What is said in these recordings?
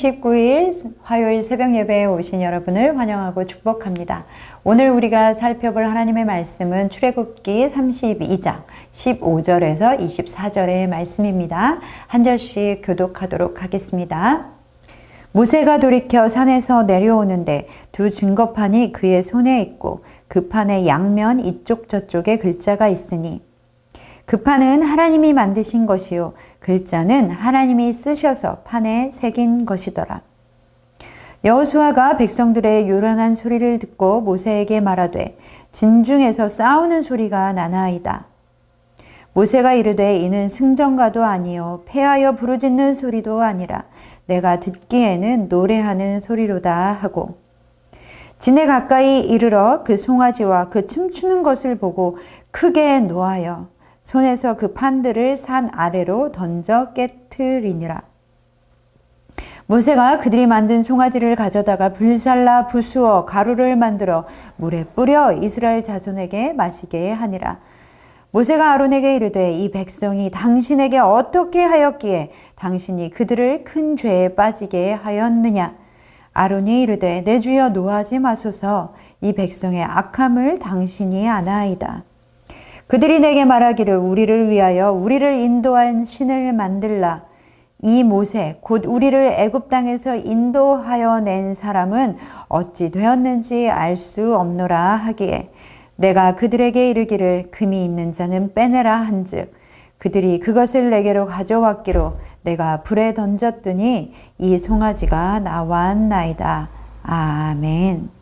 6월 29일 화요일 새벽 예배에 오신 여러분을 환영하고 축복합니다. 오늘 우리가 살펴볼 하나님의 말씀은 출애굽기 32장 15절에서 24절의 말씀입니다. 한 절씩 교독하도록 하겠습니다. 모세가 돌이켜 산에서 내려오는데 두 증거판이 그의 손에 있고 그 판의 양면 이쪽 저쪽에 글자가 있으니 그 판은 하나님이 만드신 것이요 글자는 하나님이 쓰셔서 판에 새긴 것이더라. 여호수아가 백성들의 요란한 소리를 듣고 모세에게 말하되 진중에서 싸우는 소리가 나나이다. 모세가 이르되 이는 승전가도 아니요 패하여 부르짖는 소리도 아니라 내가 듣기에는 노래하는 소리로다 하고 진에 가까이 이르러 그 송아지와 그 춤추는 것을 보고 크게 노하여 손에서 그 판들을 산 아래로 던져 깨트리니라. 모세가 그들이 만든 송아지를 가져다가 불살라 부수어 가루를 만들어 물에 뿌려 이스라엘 자손에게 마시게 하니라. 모세가 아론에게 이르되 이 백성이 당신에게 어떻게 하였기에 당신이 그들을 큰 죄에 빠지게 하였느냐. 아론이 이르되 내 주여 노하지 마소서 이 백성의 악함을 당신이 아나이다. 그들이 내게 말하기를 우리를 위하여 우리를 인도한 신을 만들라. 이 모세 곧 우리를 애굽 땅에서 인도하여 낸 사람은 어찌 되었는지 알 수 없노라 하기에 내가 그들에게 이르기를 금이 있는 자는 빼내라 한즉 그들이 그것을 내게로 가져왔기로 내가 불에 던졌더니 이 송아지가 나왔나이다. 아멘.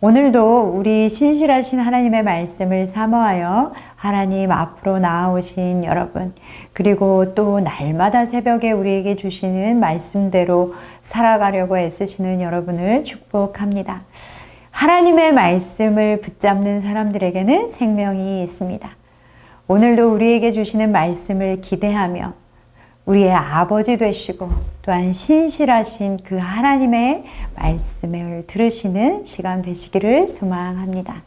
오늘도 우리 신실하신 하나님의 말씀을 사모하여 하나님 앞으로 나아오신 여러분, 그리고 또 날마다 새벽에 우리에게 주시는 말씀대로 살아가려고 애쓰시는 여러분을 축복합니다. 하나님의 말씀을 붙잡는 사람들에게는 생명이 있습니다. 오늘도 우리에게 주시는 말씀을 기대하며 우리의 아버지 되시고 또한 신실하신 그 하나님의 말씀을 들으시는 시간 되시기를 소망합니다.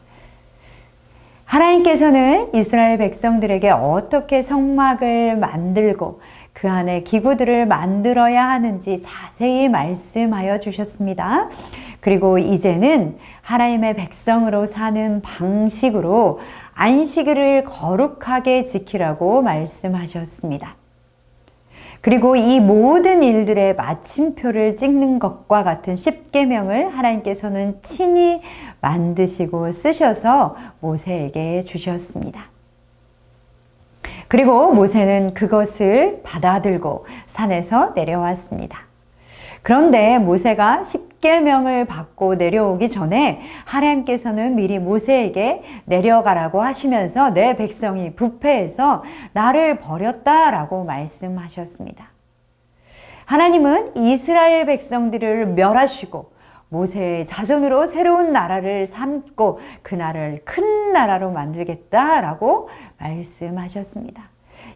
하나님께서는 이스라엘 백성들에게 어떻게 성막을 만들고 그 안에 기구들을 만들어야 하는지 자세히 말씀하여 주셨습니다. 그리고 이제는 하나님의 백성으로 사는 방식으로 안식일을 거룩하게 지키라고 말씀하셨습니다. 그리고 이 모든 일들의 마침표를 찍는 것과 같은 십계명을 하나님께서는 친히 만드시고 쓰셔서 모세에게 주셨습니다. 그리고 모세는 그것을 받아들고 산에서 내려왔습니다. 그런데 모세가 십계명을 받고 내려오기 전에 하나님께서는 미리 모세에게 내려가라고 하시면서 내 백성이 부패해서 나를 버렸다라고 말씀하셨습니다. 하나님은 이스라엘 백성들을 멸하시고 모세의 자손으로 새로운 나라를 삼고 그 나라를 큰 나라로 만들겠다라고 말씀하셨습니다.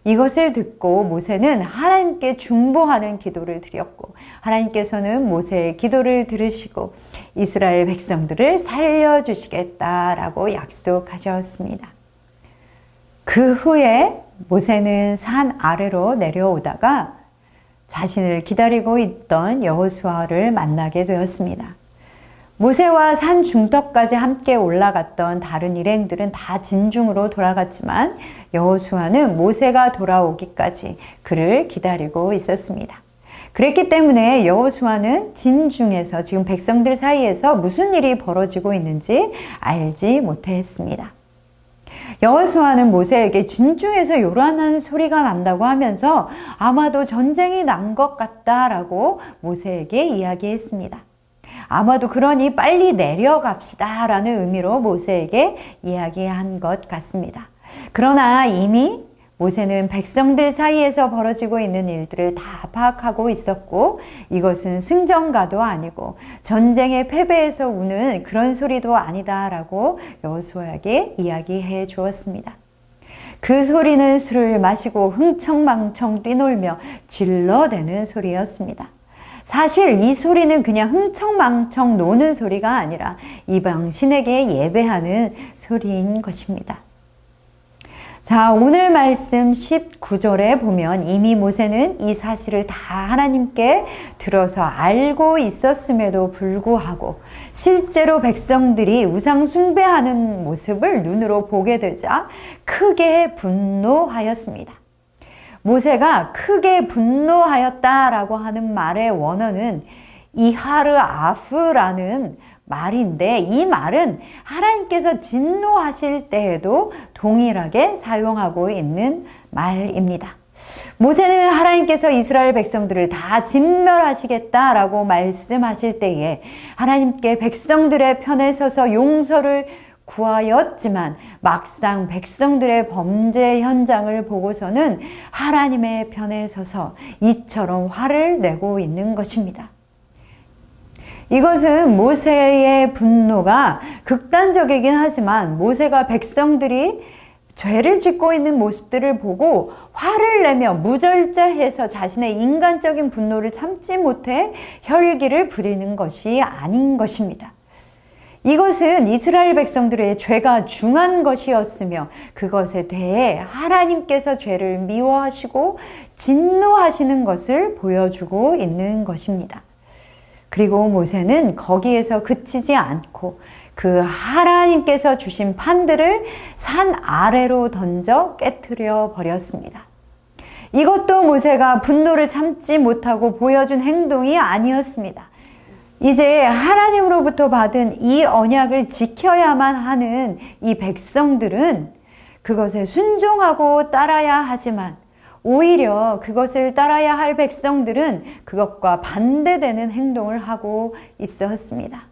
이것을 듣고 모세는 하나님께 중보하는 기도를 드렸고 하나님께서는 모세의 기도를 들으시고 이스라엘 백성들을 살려주시겠다라고 약속하셨습니다. 그 후에 모세는 산 아래로 내려오다가 자신을 기다리고 있던 여호수아를 만나게 되었습니다. 모세와 산 중턱까지 함께 올라갔던 다른 일행들은 다 진중으로 돌아갔지만 여호수아는 모세가 돌아오기까지 그를 기다리고 있었습니다. 그랬기 때문에 여호수아는 진중에서 지금 백성들 사이에서 무슨 일이 벌어지고 있는지 알지 못했습니다. 여호수아는 모세에게 진중에서 요란한 소리가 난다고 하면서 아마도 전쟁이 난 것 같다라고 모세에게 이야기했습니다. 아마도 그러니 빨리 내려갑시다 라는 의미로 모세에게 이야기한 것 같습니다. 그러나 이미 모세는 백성들 사이에서 벌어지고 있는 일들을 다 파악하고 있었고 이것은 승전가도 아니고 전쟁의 패배에서 우는 그런 소리도 아니다라고 여호수아에게 이야기해 주었습니다. 그 소리는 술을 마시고 흥청망청 뛰놀며 질러대는 소리였습니다. 사실 이 소리는 그냥 흥청망청 노는 소리가 아니라 이방 신에게 예배하는 소리인 것입니다. 자, 오늘 말씀 19절에 보면 이미 모세는 이 사실을 다 하나님께 들어서 알고 있었음에도 불구하고 실제로 백성들이 우상 숭배하는 모습을 눈으로 보게 되자 크게 분노하였습니다. 모세가 크게 분노하였다라고 하는 말의 원어는 이하르 아프라는 말인데 이 말은 하나님께서 진노하실 때에도 동일하게 사용하고 있는 말입니다. 모세는 하나님께서 이스라엘 백성들을 다 진멸하시겠다라고 말씀하실 때에 하나님께 백성들의 편에 서서 용서를 구하였지만 막상 백성들의 범죄 현장을 보고서는 하나님의 편에 서서 이처럼 화를 내고 있는 것입니다. 이것은 모세의 분노가 극단적이긴 하지만 모세가 백성들이 죄를 짓고 있는 모습들을 보고 화를 내며 무절제해서 자신의 인간적인 분노를 참지 못해 혈기를 부리는 것이 아닌 것입니다. 이것은 이스라엘 백성들의 죄가 중한 것이었으며 그것에 대해 하나님께서 죄를 미워하시고 진노하시는 것을 보여주고 있는 것입니다. 그리고 모세는 거기에서 그치지 않고 그 하나님께서 주신 판들을 산 아래로 던져 깨뜨려 버렸습니다. 이것도 모세가 분노를 참지 못하고 보여준 행동이 아니었습니다. 이제 하나님으로부터 받은 이 언약을 지켜야만 하는 이 백성들은 그것에 순종하고 따라야 하지만 오히려 그것을 따라야 할 백성들은 그것과 반대되는 행동을 하고 있었습니다.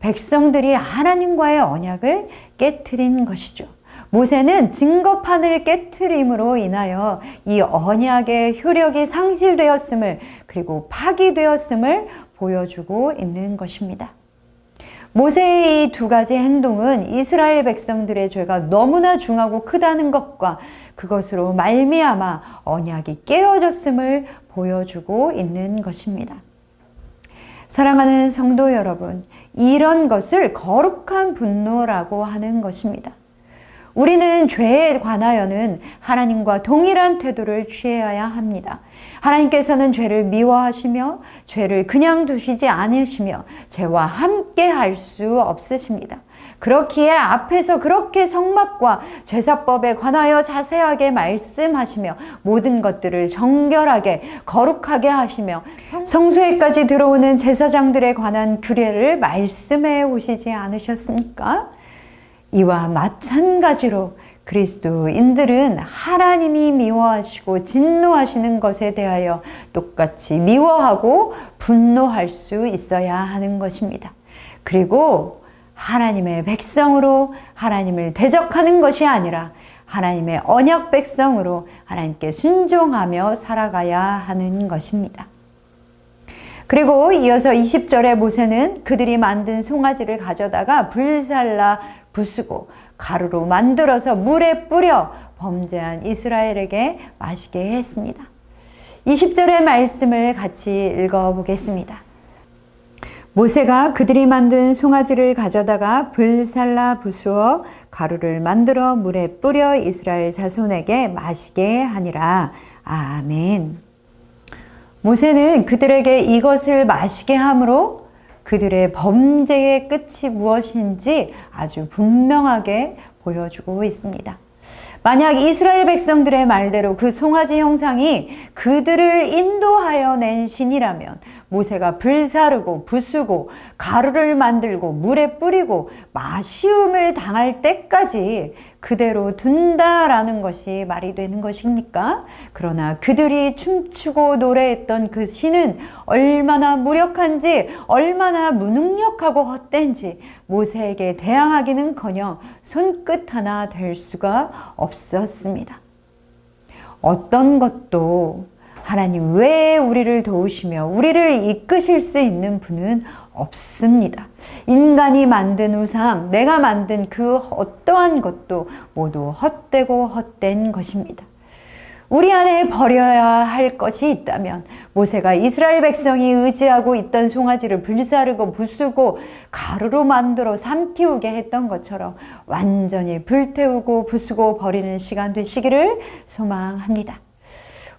백성들이 하나님과의 언약을 깨뜨린 것이죠. 모세는 증거판을 깨뜨림으로 인하여 이 언약의 효력이 상실되었음을 그리고 파기되었음을 보여주고 있는 것입니다. 모세의 이 두 가지 행동은 이스라엘 백성들의 죄가 너무나 중하고 크다는 것과 그것으로 말미암아 언약이 깨어졌음을 보여주고 있는 것입니다. 사랑하는 성도 여러분, 이런 것을 거룩한 분노라고 하는 것입니다. 우리는 죄에 관하여는 하나님과 동일한 태도를 취해야 합니다. 하나님께서는 죄를 미워하시며 죄를 그냥 두시지 않으시며 죄와 함께 할 수 없으십니다. 그렇기에 앞에서 그렇게 성막과 제사법에 관하여 자세하게 말씀하시며 모든 것들을 정결하게 거룩하게 하시며 성소에까지 들어오는 제사장들에 관한 규례를 말씀해 오시지 않으셨습니까? 이와 마찬가지로 그리스도인들은 하나님이 미워하시고 진노하시는 것에 대하여 똑같이 미워하고 분노할 수 있어야 하는 것입니다. 그리고 하나님의 백성으로 하나님을 대적하는 것이 아니라 하나님의 언약 백성으로 하나님께 순종하며 살아가야 하는 것입니다. 그리고 이어서 20절에 모세는 그들이 만든 송아지를 가져다가 불살라 부수고 가루로 만들어서 물에 뿌려 범죄한 이스라엘에게 마시게 했습니다. 20절의 말씀을 같이 읽어보겠습니다. 모세가 그들이 만든 송아지를 가져다가 불살라 부수어 가루를 만들어 물에 뿌려 이스라엘 자손에게 마시게 하니라. 아멘. 모세는 그들에게 이것을 마시게 함으로 그들의 범죄의 끝이 무엇인지 아주 분명하게 보여주고 있습니다. 만약 이스라엘 백성들의 말대로 그 송아지 형상이 그들을 인도하여 낸 신이라면 모세가 불사르고 부수고 가루를 만들고 물에 뿌리고 마시움을 당할 때까지 그대로 둔다라는 것이 말이 되는 것입니까? 그러나 그들이 춤추고 노래했던 그 신은 얼마나 무력한지 얼마나 무능력하고 헛된지 모세에게 대항하기는 커녕 손끝 하나 될 수가 없었습니다. 어떤 것도 하나님 외에 우리를 도우시며 우리를 이끄실 수 있는 분은 없습니다. 인간이 만든 우상, 내가 만든 그 어떠한 것도 모두 헛되고 헛된 것입니다. 우리 안에 버려야 할 것이 있다면 모세가 이스라엘 백성이 의지하고 있던 송아지를 불사르고 부수고 가루로 만들어 삼키우게 했던 것처럼 완전히 불태우고 부수고 버리는 시간 되시기를 소망합니다.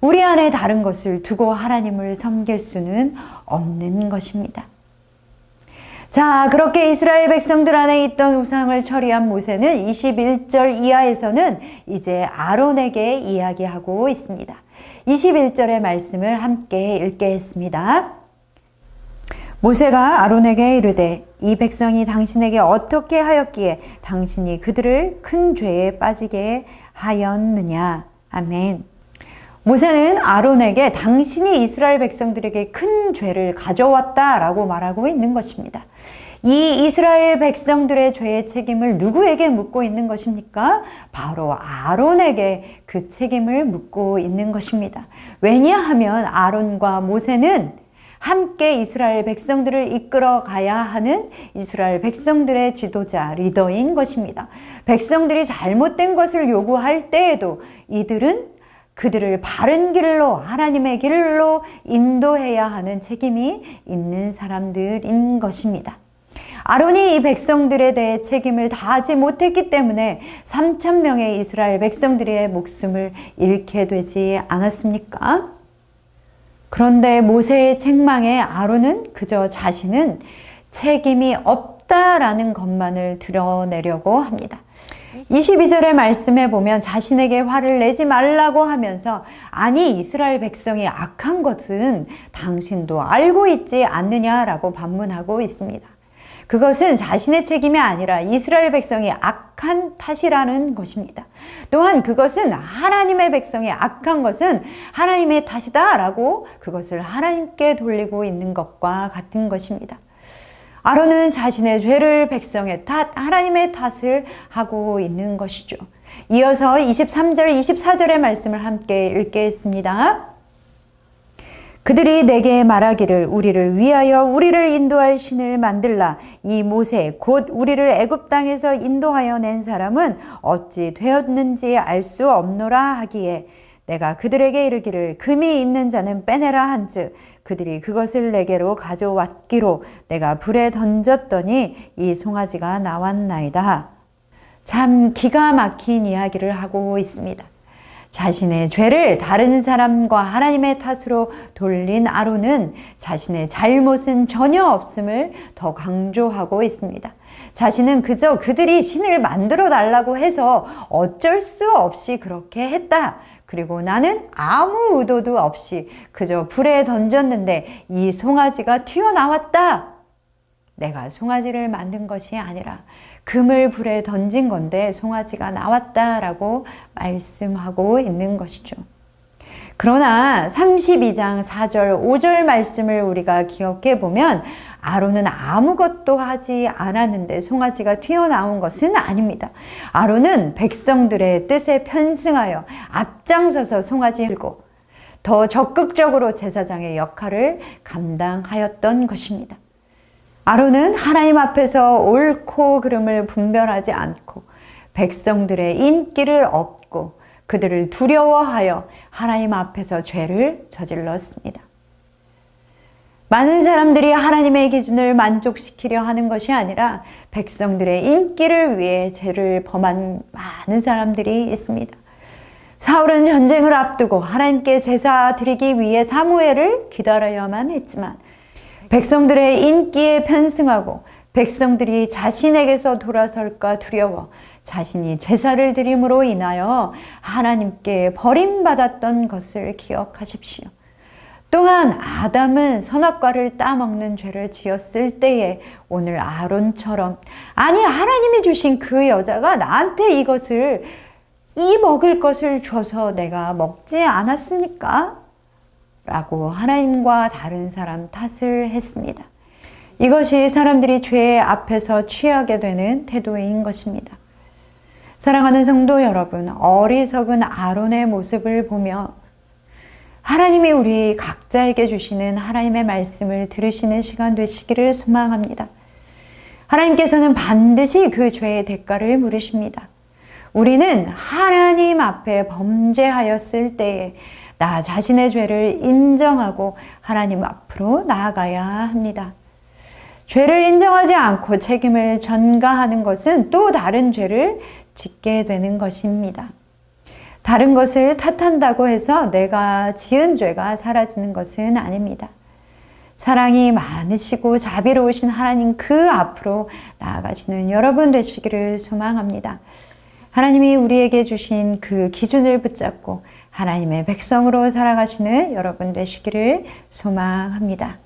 우리 안에 다른 것을 두고 하나님을 섬길 수는 없는 것입니다. 자, 그렇게 이스라엘 백성들 안에 있던 우상을 처리한 모세는 21절 이하에서는 이제 아론에게 이야기하고 있습니다. 21절의 말씀을 함께 읽겠습니다. 모세가 아론에게 이르되 이 백성이 당신에게 어떻게 하였기에 당신이 그들을 큰 죄에 빠지게 하였느냐. 아멘. 모세는 아론에게 당신이 이스라엘 백성들에게 큰 죄를 가져왔다라고 말하고 있는 것입니다. 이 이스라엘 백성들의 죄의 책임을 누구에게 묻고 있는 것입니까? 바로 아론에게 그 책임을 묻고 있는 것입니다. 왜냐하면 아론과 모세는 함께 이스라엘 백성들을 이끌어 가야 하는 이스라엘 백성들의 지도자, 리더인 것입니다. 백성들이 잘못된 것을 요구할 때에도 이들은 그들을 바른 길로 하나님의 길로 인도해야 하는 책임이 있는 사람들인 것입니다. 아론이 이 백성들에 대해 책임을 다하지 못했기 때문에 3천 명의 이스라엘 백성들의 목숨을 잃게 되지 않았습니까? 그런데 모세의 책망에 아론은 그저 자신은 책임이 없다라는 것만을 드러내려고 합니다. 22절의 말씀에 보면 자신에게 화를 내지 말라고 하면서 아니 이스라엘 백성이 악한 것은 당신도 알고 있지 않느냐라고 반문하고 있습니다. 그것은 자신의 책임이 아니라 이스라엘 백성이 악한 탓이라는 것입니다. 또한 그것은 하나님의 백성이 악한 것은 하나님의 탓이다라고 그것을 하나님께 돌리고 있는 것과 같은 것입니다. 아론은 자신의 죄를 백성의 탓, 하나님의 탓을 하고 있는 것이죠. 이어서 23절, 24절의 말씀을 함께 읽겠습니다. 그들이 내게 말하기를 우리를 위하여 우리를 인도할 신을 만들라 이 모세 곧 우리를 애굽 땅에서 인도하여 낸 사람은 어찌 되었는지 알 수 없노라 하기에 내가 그들에게 이르기를 금이 있는 자는 빼내라 한즉 그들이 그것을 내게로 가져왔기로 내가 불에 던졌더니 이 송아지가 나왔나이다. 참 기가 막힌 이야기를 하고 있습니다. 자신의 죄를 다른 사람과 하나님의 탓으로 돌린 아론은 자신의 잘못은 전혀 없음을 더 강조하고 있습니다. 자신은 그저 그들이 신을 만들어 달라고 해서 어쩔 수 없이 그렇게 했다. 그리고 나는 아무 의도도 없이 그저 불에 던졌는데 이 송아지가 튀어나왔다. 내가 송아지를 만든 것이 아니라 금을 불에 던진 건데 송아지가 나왔다라고 말씀하고 있는 것이죠. 그러나 32장 4절, 5절 말씀을 우리가 기억해 보면 아론은 아무것도 하지 않았는데 송아지가 튀어나온 것은 아닙니다. 아론은 백성들의 뜻에 편승하여 앞장서서 송아지 들고 더 적극적으로 제사장의 역할을 감당하였던 것입니다. 아론은 하나님 앞에서 옳고 그름을 분별하지 않고 백성들의 인기를 얻고 그들을 두려워하여 하나님 앞에서 죄를 저질렀습니다. 많은 사람들이 하나님의 기준을 만족시키려 하는 것이 아니라 백성들의 인기를 위해 죄를 범한 많은 사람들이 있습니다. 사울은 전쟁을 앞두고 하나님께 제사 드리기 위해 사무엘을 기다려야만 했지만 백성들의 인기에 편승하고 백성들이 자신에게서 돌아설까 두려워 자신이 제사를 드림으로 인하여 하나님께 버림받았던 것을 기억하십시오. 또한 아담은 선악과를 따먹는 죄를 지었을 때에 오늘 아론처럼 아니 하나님이 주신 그 여자가 나한테 이것을 이 먹을 것을 줘서 내가 먹지 않았습니까? 라고 하나님과 다른 사람 탓을 했습니다. 이것이 사람들이 죄 앞에서 취하게 되는 태도인 것입니다. 사랑하는 성도 여러분, 어리석은 아론의 모습을 보며 하나님이 우리 각자에게 주시는 하나님의 말씀을 들으시는 시간 되시기를 소망합니다. 하나님께서는 반드시 그 죄의 대가를 물으십니다. 우리는 하나님 앞에 범죄하였을 때에 나 자신의 죄를 인정하고 하나님 앞으로 나아가야 합니다. 죄를 인정하지 않고 책임을 전가하는 것은 또 다른 죄를 짓게 되는 것입니다. 다른 것을 탓한다고 해서 내가 지은 죄가 사라지는 것은 아닙니다. 사랑이 많으시고 자비로우신 하나님 그 앞으로 나아가시는 여러분 되시기를 소망합니다. 하나님이 우리에게 주신 그 기준을 붙잡고 하나님의 백성으로 살아가시는 여러분 되시기를 소망합니다.